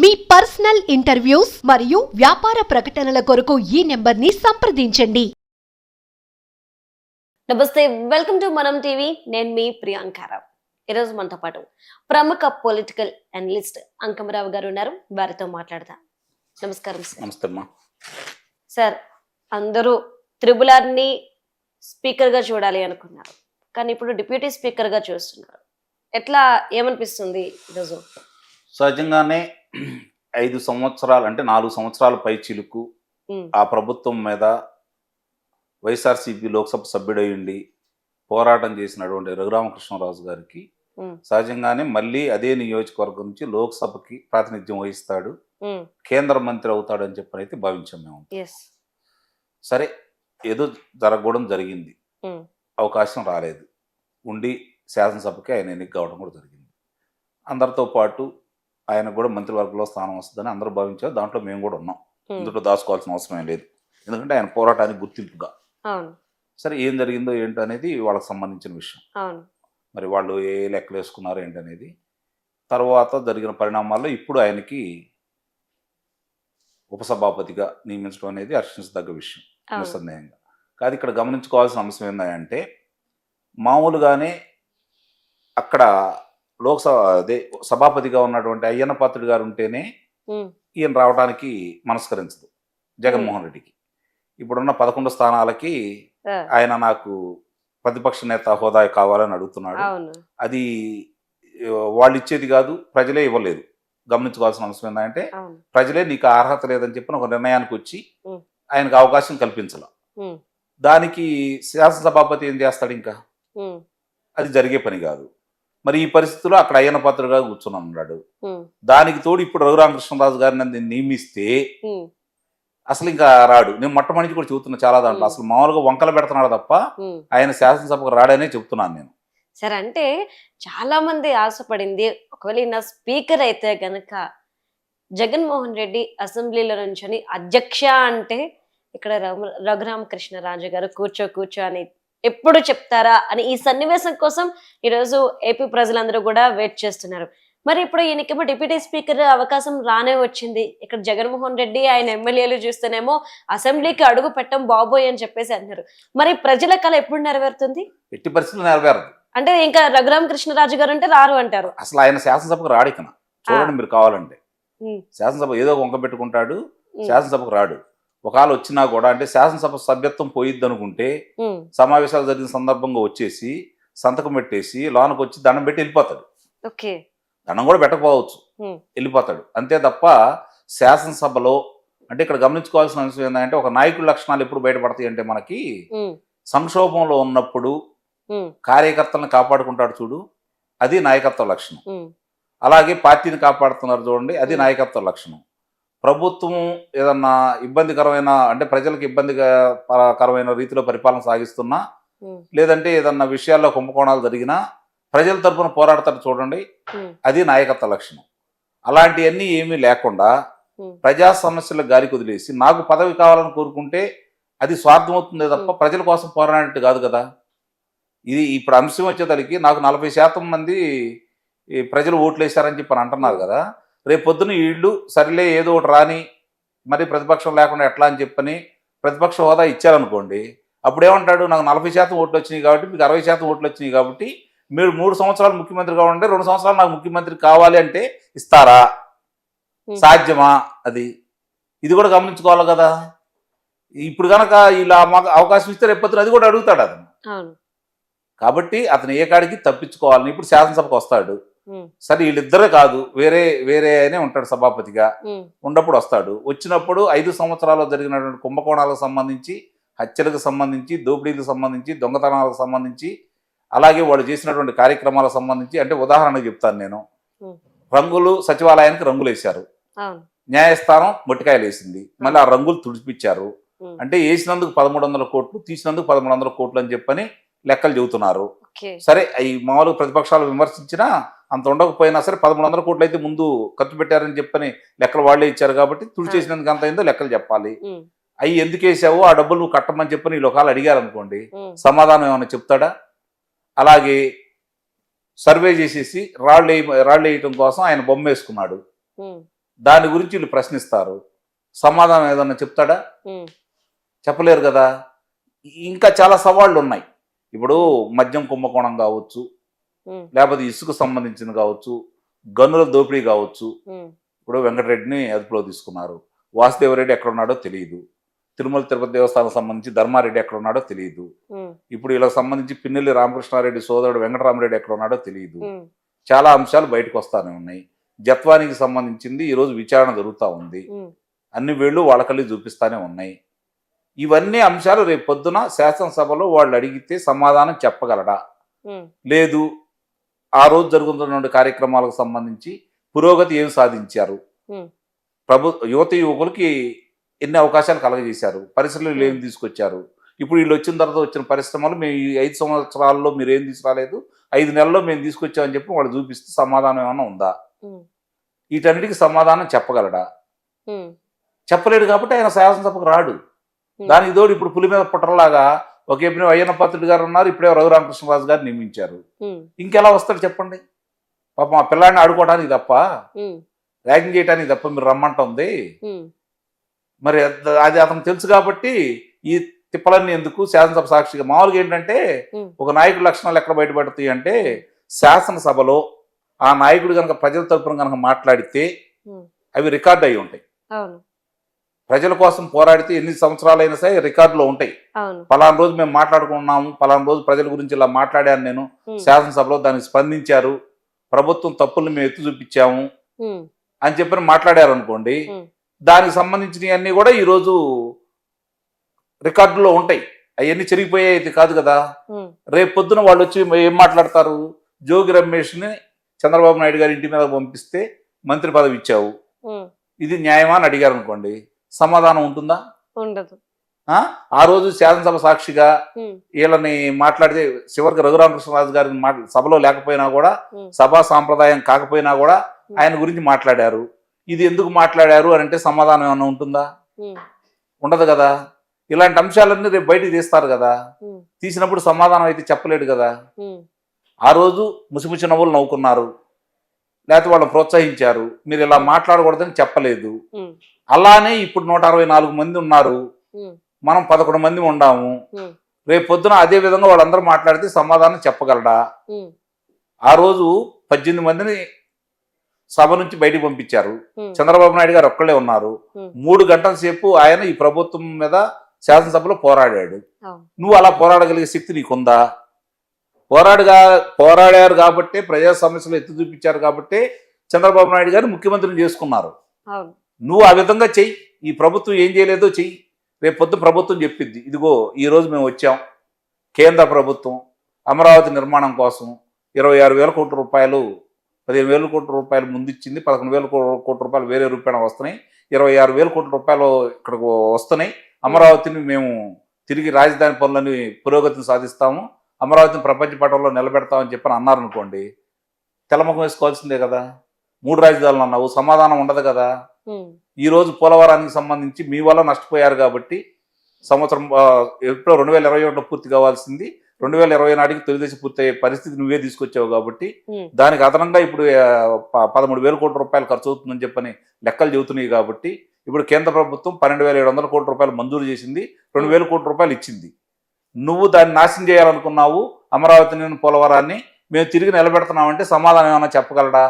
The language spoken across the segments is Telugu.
మీ పర్సనల్ ఇంటర్వ్యూస్ మరియు వ్యాపార ప్రకటనల కొరకు ఈ నెంబర్ని సంప్రదించండి. నమస్తే వెల్కమ్ టు మనం టీవీ. నేను మీ ప్రియాంకారావు ఈరోజు మనతో పాటు ప్రముఖ పొలిటికల్ అనలిస్ట్ అంకమరావు గారు ఉన్నారు. వారితో మాట్లాడదాం. నమస్కారం సార్. నమస్తే అమ్మా. సార్ అందరూ త్రిబులార్ని స్పీకర్గా చూడాలి అనుకున్నారు. కానీ ఇప్పుడు డిప్యూటీ స్పీకర్గా చూస్తున్నారు. ఎట్లా ఏమనిపిస్తుంది ఈరోజు? సహజంగానే ఐదు సంవత్సరాలు అంటే నాలుగు సంవత్సరాల పై చిలుకు ఆ ప్రభుత్వం మీద వైఎస్ఆర్సీపీ లోక్సభ సభ్యుడై ఉండి పోరాటం చేసినటువంటి రఘురామకృష్ణరాజు గారికి సహజంగానే మళ్ళీ అదే నియోజకవర్గం నుంచి లోక్సభకి ప్రాతినిధ్యం వహిస్తాడు. కేంద్ర మంత్రి అవుతాడని చెప్పని అయితే భావించాం మేము. సరే ఏదో జరగకూడడం జరిగింది. అవకాశం రాలేదు. ఉండి శాసనసభకి ఆయన ఎన్నిక కావడం కూడా జరిగింది. అందరితో పాటు ఆయన కూడా మంత్రివర్గంలో స్థానం వస్తుందని అందరూ భావించారు. దాంట్లో మేము కూడా ఉన్నాం. ఇందులో దాచుకోవాల్సిన అవసరం ఏం లేదు. ఎందుకంటే ఆయన పోరాటానికి గుర్తింపుగా. సరే ఏం జరిగిందో ఏంటో అనేది వాళ్ళకి సంబంధించిన విషయం. మరి వాళ్ళు ఏ లెక్కలు వేసుకున్నారో ఏంటనేది తర్వాత జరిగిన పరిణామాల్లో ఇప్పుడు ఆయనకి ఉపసభాపతిగా నియమించడం అనేది హర్షించదగ్గ విషయం నిస్సందేహంగా. కాదు ఇక్కడ గమనించుకోవాల్సిన అంశం ఏంటంటే మామూలుగానే అక్కడ లోక్సభ అదే సభాపతిగా ఉన్నటువంటి అయ్యన్న పాత్రుడు గారు ఉంటేనే ఈయన రావడానికి మనస్కరించదు జగన్మోహన్ రెడ్డికి. ఇప్పుడున్న పదకొండు స్థానాలకి ఆయన నాకు ప్రతిపక్ష నేత హోదా కావాలని అడుగుతున్నాడు. అది వాళ్ళు ఇచ్చేది కాదు ప్రజలే ఇవ్వలేదు. గమనించుకోవాల్సిన అంశం ఏంటంటే ప్రజలే నీకు అర్హత లేదని చెప్పిన ఒక నిర్ణయానికి వచ్చి. ఆయనకు అవకాశం కల్పించాల. దానికి శాసనసభాపతి ఏం చేస్తాడు ఇంకా? అది జరిగే పని కాదు. మరి ఈ పరిస్థితిలో అక్కడ అయ్యన్న పాత్రగా కూర్చుని ఉన్నాడు దానికి తోడు ఇప్పుడు రఘురామకృష్ణరాజు గారిని నియమిస్తే అసలు ఇంకా రాడు. నేను మొట్టమొదటి కూడా చెబుతున్నా చాలా దాంట్లో. అసలు మామూలుగా వంకలు పెడుతున్నాడు తప్ప. ఆయన శాసనసభకు రాడనే చెప్తున్నాను నేను. సరే అంటే చాలా మంది ఆశపడింది ఒకవేళ ఈయన స్పీకర్ అయితే గనక జగన్మోహన్ రెడ్డి అసెంబ్లీలో నుంచొని అధ్యక్ష అంటే ఇక్కడ రఘు- రఘురామకృష్ణరాజు గారు కూర్చో కూర్చో అని ఎప్పుడు చెప్తారా అని ఈ సన్నివేశం కోసం ఈరోజు ఏపీ ప్రజలందరూ కూడా వెయిట్ చేస్తున్నారు. మరి ఇప్పుడు ఈయనకేమో డిప్యూటీ స్పీకర్ అవకాశం రానే వచ్చింది. ఇక్కడ జగన్మోహన్ రెడ్డి ఆయన ఎమ్మెల్యేలు చూస్తేనేమో అసెంబ్లీకి అడుగు పెట్టం బాబోయ్ అని చెప్పేసి అన్నారు. మరి ప్రజల కళ ఎప్పుడు నెరవేరుతుంది? ఎట్టి పరిస్థితులు నెరవేరదు. అంటే ఇంకా రఘురామ కృష్ణరాజు గారు అంటే రారు అంటారు. అసలు ఆయన శాసనసభకు రాడు ఇకన చూడండి మీరు కావాలంటే. శాసనసభ ఏదో వంక పెట్టుకుంటాడు. శాసనసభకు రాడు. ఒకవేళ వచ్చినా కూడా అంటే శాసనసభ సభ్యత్వం పోయిద్ది అనుకుంటే సమావేశాలు జరిగిన సందర్భంగా వచ్చేసి సంతకం పెట్టేసి లోనకు వచ్చి దండం పెట్టి వెళ్ళిపోతాడు. ఓకే. దండం కూడా పెట్టకపోవచ్చు. వెళ్ళిపోతాడు. అంతే తప్ప శాసనసభలో అంటే ఇక్కడ గమనించుకోవాల్సిన అంశం ఏంటంటే ఒక నాయకుడి లక్షణాలు ఎప్పుడు బయటపడతాయి అంటే మనకి సంక్షోభంలో ఉన్నప్పుడు కార్యకర్తలను కాపాడుకుంటాడు చూడు అది నాయకత్వ లక్షణం. అలాగే పార్టీని కాపాడుతున్నారు చూడండి అది. నాయకత్వ లక్షణం. ప్రభుత్వం ఏదన్నా ఇబ్బందికరమైన అంటే ప్రజలకు ఇబ్బందికరమైన రీతిలో పరిపాలన సాగిస్తున్నా లేదంటే ఏదన్నా విషయాల్లో కుంభకోణాలు జరిగినా ప్రజల తరపున పోరాడతారు చూడండి అది నాయకత్వ లక్షణం. అలాంటివన్నీ ఏమీ లేకుండా ప్రజా సమస్యలకు గాలి వదిలేసి నాకు పదవి కావాలని కోరుకుంటే అది స్వార్థం అవుతుందే తప్ప. ప్రజల కోసం పోరాడినట్టు కాదు కదా. ఇది ఇప్పుడు అంశం వచ్చేసరికి నాకు నలభై శాతం మంది ప్రజలు ఓట్లు వేశారని చెప్పి అని అంటున్నారు కదా. రేపు పొద్దున వీళ్ళు సరిలే ఏదో ఒకటి రాని మరి ప్రతిపక్షం లేకుండా ఎట్లా అని చెప్పని ప్రతిపక్ష హోదా ఇచ్చారనుకోండి అప్పుడు ఏమంటాడు నాకు నలభై శాతం ఓట్లు వచ్చినాయి కాబట్టి మీకు అరవై శాతం ఓట్లు వచ్చినాయి కాబట్టి మీరు మూడు సంవత్సరాలు ముఖ్యమంత్రి కావాలంటే రెండు సంవత్సరాలు నాకు ముఖ్యమంత్రి కావాలి అంటే ఇస్తారా. సాధ్యమా అది? ఇది కూడా గమనించుకోవాలి కదా. ఇప్పుడు కనుక ఇలా మాకు అవకాశం ఇస్తే రేపు పొద్దున అది కూడా అడుగుతాడు అతను. కాబట్టి అతను ఏ కాడికి తప్పించుకోవాలని ఇప్పుడు శాసనసభకు వస్తాడు. సరే వీళ్ళిద్దరే కాదు వేరే వేరే అయినే ఉంటాడు సభాపతిగా. ఉన్నప్పుడు వస్తాడు. వచ్చినప్పుడు ఐదు సంవత్సరాల్లో జరిగినటువంటి కుంభకోణాలకు సంబంధించి హత్యలకు సంబంధించి దోపిడీలకు సంబంధించి దొంగతనాలకు సంబంధించి అలాగే వాళ్ళు చేసినటువంటి కార్యక్రమాలకు సంబంధించి అంటే ఉదాహరణకు చెప్తాను నేను. రంగులు సచివాలయానికి రంగులు వేశారు. న్యాయస్థానం మొట్టికాయలు వేసింది. మళ్ళీ ఆ రంగులు తుడిపిచ్చారు ఉమ్, అంటే వేసినందుకు పదమూడు వందల కోట్లు తీసినందుకు పదమూడు వందల కోట్లు అని చెప్పని లెక్కలు చెబుతున్నారు. సరే ఈ మామూలుగా ప్రతిపక్షాలు విమర్శించినా అంత ఉండకపోయినా సరే పదమూడు వందల కోట్లు అయితే ముందు ఖర్చు పెట్టారని చెప్పని లెక్కలు వాళ్ళే ఇచ్చారు కాబట్టి తుడిచేసినందుకు అంత అయిందో లెక్కలు చెప్పాలి. అవి ఎందుకు వేసావో? ఆ డబ్బులు నువ్వు కట్టమని చెప్పని వీళ్ళు ఒకవేళ అడిగారు అనుకోండి. సమాధానం ఏమైనా చెప్తాడా? అలాగే సర్వే చేసేసి రాళ్ళు రాళ్ళు వేయటం కోసం ఆయన బొమ్మ వేసుకున్నాడు. దాని గురించి వీళ్ళు ప్రశ్నిస్తారు. సమాధానం ఏదన్నా చెప్తాడా? చెప్పలేరు కదా. ఇంకా చాలా సవాళ్ళు ఉన్నాయి. ఇప్పుడు మద్యం కుంభకోణం కావచ్చు లేకపోతే ఇసుకు సంబంధించింది కావచ్చు గనుల దోపిడీ కావచ్చు ఇప్పుడు వెంకటరెడ్డిని అదుపులో తీసుకున్నారు. వాసుదేవరెడ్డి ఎక్కడ ఉన్నాడో తెలియదు. తిరుమల తిరుపతి దేవస్థానం సంబంధించి ధర్మారెడ్డి ఎక్కడ ఉన్నాడో తెలియదు. ఇప్పుడు వీళ్ళకి సంబంధించి పిన్నెల్లి రామకృష్ణారెడ్డి సోదరుడు వెంకటరామరెడ్డి ఎక్కడ ఉన్నాడో తెలియదు. చాలా అంశాలు బయటకు వస్తానే ఉన్నాయి. జత్వానికి సంబంధించింది ఈరోజు విచారణ జరుగుతూ ఉంది. అన్ని వేళ్ళు వాళ్ళకల్లి చూపిస్తానే ఉన్నాయి. ఇవన్నీ అంశాలు రేపు పొద్దున శాసనసభలో వాళ్ళు అడిగితే సమాధానం చెప్పగలడా? లేదు. ఆ రోజు జరుగుతున్న కార్యక్రమాలకు సంబంధించి పురోగతి ఏం సాధించారు. ప్రభు యువత యువకులకి ఎన్ని అవకాశాలు కలగజేశారు? పరిశ్రమలు ఏం తీసుకొచ్చారు? ఇప్పుడు వీళ్ళు వచ్చిన తర్వాత వచ్చిన పరిశ్రమలు మేము ఈ ఐదు సంవత్సరాల్లో మీరు ఏం తీసుకురాలేదు ఐదు నెలల్లో మేము తీసుకొచ్చామని చెప్పి వాళ్ళు చూపిస్తే సమాధానం ఏమైనా ఉందా? వీటన్నిటికీ సమాధానం చెప్పగలడా? చెప్పలేడు కాబట్టి ఆయన శాసనసభకు రాడు. దానికి తోడు ఇప్పుడు పులి మీద పుట్టరలాగా ఒక ఎప్పుడు అయ్యన్న పాత్రుడు గారు ఉన్నారు ఇప్పుడే రఘురామకృష్ణరాజు గారు నియమించారు. ఇంకెలా వస్తాడు చెప్పండి? పాపం ఆ పిల్లాడిని ఆడుకోవడానికి తప్ప ర్యాగింగ్ చేయడానికి తప్ప మీరు రమ్మంటుంది. మరి అద- అతను తెలుసు కాబట్టి ఈ తిప్పలన్నీ ఎందుకు? శాసనసభ సాక్షిగా మామూలుగా ఏంటంటే. ఒక నాయకుడి లక్షణాలు ఎక్కడ బయటపడతాయి అంటే శాసనసభలో ఆ నాయకుడు కనుక ప్రజల తరపున కనుక మాట్లాడితే. అవి రికార్డ్ అయి ఉంటాయి. ప్రజల కోసం పోరాడితే ఎన్ని సంవత్సరాలైనా సరే రికార్డులో ఉంటాయి. పలానా రోజు మేము మాట్లాడుకున్నాము పలానా రోజు ప్రజల గురించి ఇలా మాట్లాడాను నేను. శాసనసభలో దానికి స్పందించారు. ప్రభుత్వం తప్పుల్ని మేము ఎత్తి చూపించాము అని చెప్పి మాట్లాడారు అనుకోండి. దానికి సంబంధించినవన్నీ కూడా ఈరోజు రికార్డులో ఉంటాయి. అవన్నీ చెరిగిపోయేది కాదు కదా. రేపు పొద్దున వాళ్ళు వచ్చి ఏం మాట్లాడతారు? జోగి రమేష్ని చంద్రబాబు నాయుడు గారి ఇంటి మీద పంపిస్తే మంత్రి పదవి ఇచ్చావు. ఇది న్యాయమా అని అడిగారు అనుకోండి సమాధానం ఉంటుందా? ఉండదు. ఆ? రోజు శాసనసభ సాక్షిగా వీళ్ళని మాట్లాడితే చివరికి రఘురామకృష్ణరాజు గారిని మాట్లా సభలో లేకపోయినా కూడా సభా సాంప్రదాయం కాకపోయినా కూడా ఆయన గురించి మాట్లాడారు. ఇది ఎందుకు మాట్లాడారు అని అంటే సమాధానం ఏమైనా ఉంటుందా? ఉండదు కదా. ఇలాంటి అంశాలన్నీ రేపు బయటికి తీస్తారు కదా. తీసినప్పుడు సమాధానం అయితే చెప్పలేడు కదా. ఆ రోజు ముసిముసి నవ్వులు నవ్వుకున్నారు. లేకపోతే వాళ్ళని ప్రోత్సహించారు. మీరు ఇలా మాట్లాడకూడదని చెప్పలేదు. అలానే ఇప్పుడు నూట అరవై నాలుగు మంది ఉన్నారు. మనం పదకొండు మంది ఉండాము. రేపు పొద్దున అదే విధంగా వాళ్ళందరూ మాట్లాడితే సమాధానం చెప్పగలడా? ఆ రోజు పద్దెనిమిది మందిని సభ నుంచి బయటికి పంపించారు. చంద్రబాబు నాయుడు గారు ఒక్కళ్ళే ఉన్నారు. మూడు గంటల సేపు ఆయన ఈ ప్రభుత్వం మీద శాసనసభలో పోరాడాడు. నువ్వు అలా పోరాడగలిగే శక్తి నీకుందా? పోరాడుగా పోరాడారు కాబట్టి ప్రజా సమస్యలు ఎత్తి చూపించారు కాబట్టి చంద్రబాబు నాయుడు గారు ముఖ్యమంత్రిని చేసుకున్నారు. నువ్వు ఆ విధంగా చెయ్యి. ఈ ప్రభుత్వం ఏం చేయలేదో చెయ్యి. రేపు పొద్దు ప్రభుత్వం చెప్పిద్ది. ఇదిగో ఈరోజు మేము వచ్చాం. కేంద్ర ప్రభుత్వం అమరావతి నిర్మాణం కోసం ఇరవై ఆరు వేల కోట్ల రూపాయలు పదిహేను వేల కోట్ల రూపాయలు ముందు ఇచ్చింది పదకొండు వేల కోట్ల రూపాయలు వేరే రూపాయలు వస్తున్నాయి. ఇరవై ఆరు వేల కోట్ల రూపాయలు ఇక్కడికి వస్తున్నాయి. అమరావతిని మేము తిరిగి రాజధాని పనులని పురోగతిని సాధిస్తాము. అమరావతిని ప్రపంచ పటంలో నిలబెడతామని చెప్పని అన్నారు అనుకోండి తెలముఖం వేసుకోవాల్సిందే కదా. మూడు రాజధానులు అన్నావు సమాధానం ఉండదు కదా. ఈ రోజు పోలవరానికి సంబంధించి మీ వల్ల నష్టపోయారు కాబట్టి సంవత్సరం ఎప్పుడో రెండు వేల ఇరవై ఒకటిలో పూర్తి కావాల్సింది. రెండు వేల ఇరవై నాటికి తొలిదశ పూర్తయ్యే పరిస్థితి నువ్వే తీసుకొచ్చావు కాబట్టి దానికి అదనంగా ఇప్పుడు పదమూడు వేల కోట్ల రూపాయలు ఖర్చు అవుతుందని చెప్పని లెక్కలు చెబుతున్నాయి కాబట్టి ఇప్పుడు కేంద్ర ప్రభుత్వం పన్నెండు వేల ఏడు వందల కోట్ల రూపాయలు మంజూరు చేసింది రెండు వేల కోట్ల రూపాయలు ఇచ్చింది. నువ్వు దాన్ని నాశనం చేయాలనుకున్నావు అమరావతిని పోలవరాన్ని మేము తిరిగి నిలబెడుతున్నామంటే సమాధానం ఏమైనా చెప్పగలడా?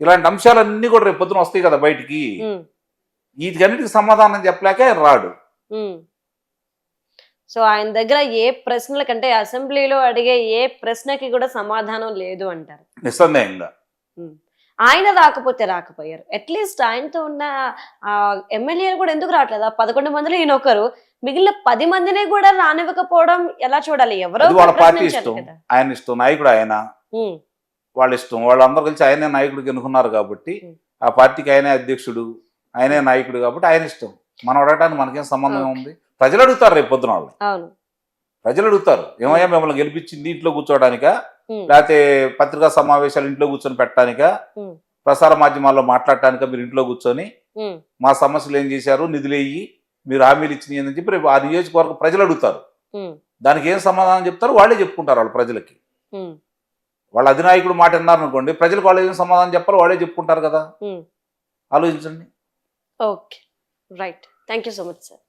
ఇలాంటి అంశాలన్నీ కూడా రేపు పొద్దున వస్తాయి కదా బయటికి. వీటికన్నిటికి సమాధానం చెప్పలేక ఆయన రాడు. సో ఆయన దగ్గర ఏ ప్రశ్నల కంటే అసెంబ్లీలో అడిగే ఏ ప్రశ్నకి కూడా సమాధానం లేదు అంటారు. నిస్సందేహంగా. ఆయన రాకపోతే రాకపోయారు. అట్లీస్ట్ ఆయనతో ఉన్న ఎమ్మెల్యేలు కూడా ఎందుకు రావట్లేదు? ఆ పదకొండు మందిలో ఈయన ఒకరు. మిగిలిన పది మందిని కూడా రానివ్వకపోవడం ఎలా చూడాలి? ఎవరో ఆయన ఇష్టం. నాయకుడు ఆయన. వాళ్ళ ఇష్టం. వాళ్ళందరూ కలిసి ఆయనే నాయకుడికి ఎన్నుకున్నారు కాబట్టి. ఆ పార్టీకి ఆయనే అధ్యక్షుడు ఆయనే నాయకుడు కాబట్టి ఆయన ఇష్టం. మనం అడగటానికి మనకేం సంబంధం. ఉంది ప్రజలు అడుగుతారు రేపు పొద్దున వాళ్ళు ప్రజలు అడుగుతారు. ఏమయ్యా మిమ్మల్ని గెలిపించింది ఇంట్లో కూర్చోవడానికా? ఉమ్, లేకపోతే పత్రికా సమావేశాలు ఇంట్లో కూర్చొని పెట్టడానికా. ప్రసార మాధ్యమాల్లో మాట్లాడటానికా మీరు ఇంట్లో కూర్చొని? మా సమస్యలు ఏం చేశారు? నిధులేయి మీరు హామీలు ఇచ్చినాయి అని చెప్పి రేపు ఆ నియోజకవర్గ ప్రజలు అడుగుతారు. దానికి ఏం సమాధానం చెప్తారు వాళ్ళే చెప్పుకుంటారు వాళ్ళ ప్రజలకి. వాళ్ళ అధినాయకుడు మాట విన్నారు అనుకోండి ప్రజలకు వాళ్ళు ఏం సమాధానం చెప్పాలో వాళ్ళే చెప్పుకుంటారు కదా. ఆలోచించండి. Okay. Right. Thank you so much sir.